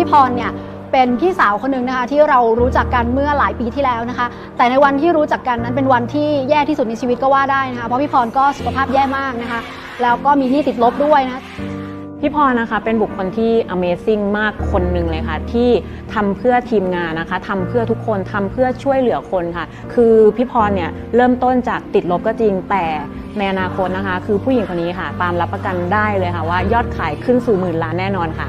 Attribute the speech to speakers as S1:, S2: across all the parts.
S1: พี่พรเนี่ยเป็นพี่สาวคนหนึ่งนะคะที่เรารู้จักกันเมื่อหลายปีที่แล้วนะคะ แต่ในวันที่รู้จักกันนั้นเป็นวันที่แย่ที่สุดในชีวิตก็ว่าได้นะคะเพราะพี่พรก็สุขภาพแย่มากนะคะ แล้วก็มีหนี้ติดลบด้วยนะ
S2: พี่พรนะคะเป็นบุคคลที่ Amazing มากคนหนึ่งเลยค่ะ ที่ทำเพื่อทีมงานนะคะทำเพื่อทุกคนทำเพื่อช่วยเหลือคนค่ะ คือพี่พรเนี่ยเริ่มต้นจากติดลบก็จริงแต่ในอนาคตนะคะ คือผู้หญิงคนนี้ค่ะตามรับประกันได้เลยค่ะว่ายอดขายขึ้นสู่หมื่นล้านแน่นอนค่ะ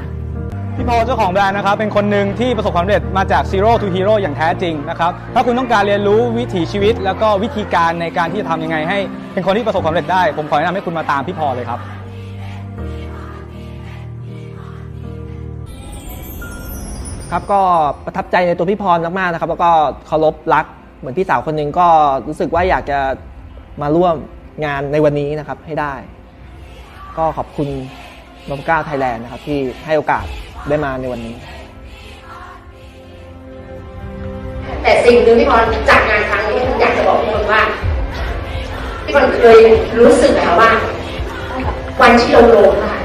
S3: พี่พอเจ้าของแบรนด์นะครับเป็นคนหนึ่งที่ประสบความสำเร็จมาจาก Zero to Hero อย่างแท้จริงนะครับถ้าคุณต้องการเรียนรู้วิถีชีวิต แล้วก็วิธีการในการที่จะทำยังไงให้ เป็นคนที่ประสบความสำเร็จได้ ผมขอแนะนำให้คุณมาตามพี่พอเลยครับ
S4: ครับก็ประทับใจในตัวพี่พรมากๆนะครับ แล้วก็เคารพรักเหมือนพี่สาวคนหนึ่งก็รู้สึกว่าอยากจะมาร่วมงานในวันนี้นะครับให้ได้ ก็ขอบคุณนพก้าไทยแลนด์นะครับที่ให้โอกาส ได้มาในวันนี้
S5: แต่สิ่งหนึ่งที่พรจากงานครั้งนี้อยากจะบอกทุกคนว่าที่พรเคยรู้สึกนะคะว่า วันที่เราลงค่ะ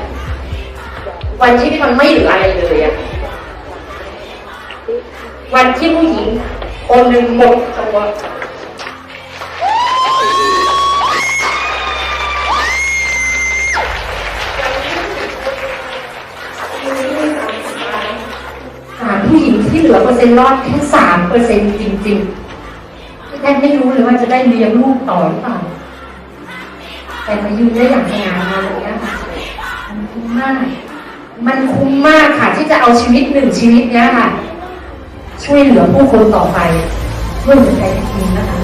S5: วันที่พี่พรไม่เหลืออะไรเลยอะวันที่ผู้หญิงคนหนึ่งหมดตัว ผู้หญิงที่เหลือเปอร์เซ็นต์รอดแค่สามเปอร์เซ็นต์จริงๆแทบไม่รู้เลยว่าจะได้เลี้ยงลูกต่อหรือเปล่า แต่มายืนได้อย่างสง่างามแบบนี้ค่ะมันคุ้มมาก มันคุ้มมากค่ะ ที่จะเอาชีวิตหนึ่งชีวิตเนี้ยค่ะ ช่วยเหลือผู้คนต่อไปด้วยหัวใจจริงๆนะคะ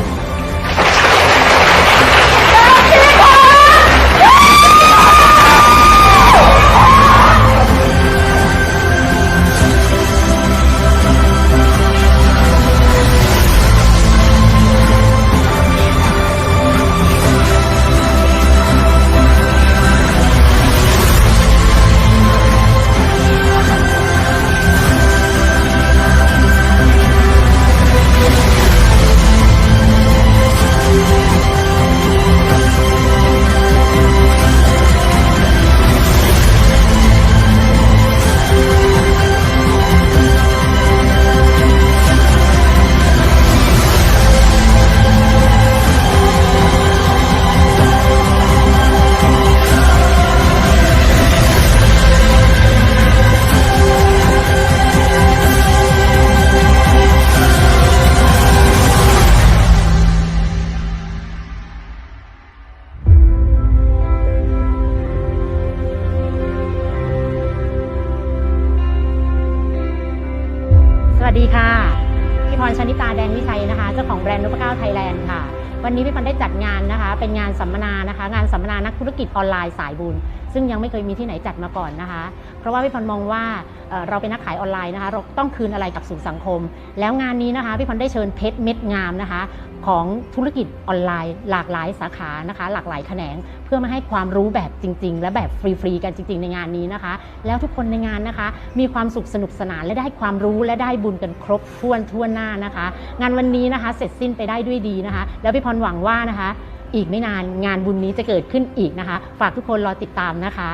S6: สดีค่ะ พี่พรชนิตาแดงวิชัยนะคะ เจ้าของแบรนด์นพเก้าไทยแลนด์ค่ะ วันนี้พี่พรได้จัดงานนะคะ เป็นงานสัมมนานะคะ งานสัมมนานักธุรกิจออนไลน์สายบุญ ซึ่งยังไม่เคยมีที่ไหนจัดมาก่อนนะคะ เพราะว่าพี่พรมองว่าเราเป็นนักขายออนไลน์นะคะ เราต้องคืนอะไรกับสู่สังคม แล้วงานนี้นะคะพี่พรได้เชิญเพชรเม็ดงามนะคะ ของธุรกิจออนไลน์ หลากหลายสาขานะคะ หลากหลายแขนง เพื่อมาให้ความรู้แบบจริง ๆ และแบบฟรีๆกันจริง ๆ ในงานนี้นะคะ แล้วทุกคนในงานนะคะ มีความสุขสนุกสนานและได้ความรู้และได้บุญกันครบถ้วนทั่วหน้านะคะ งานวันนี้นะคะ เสร็จสิ้นไปได้ด้วยดีนะคะ แล้วพี่พรหวังว่านะคะ อีกไม่นานงานบุญนี้จะเกิดขึ้นอีกนะคะ ฝากทุกคนรอติดตามนะคะ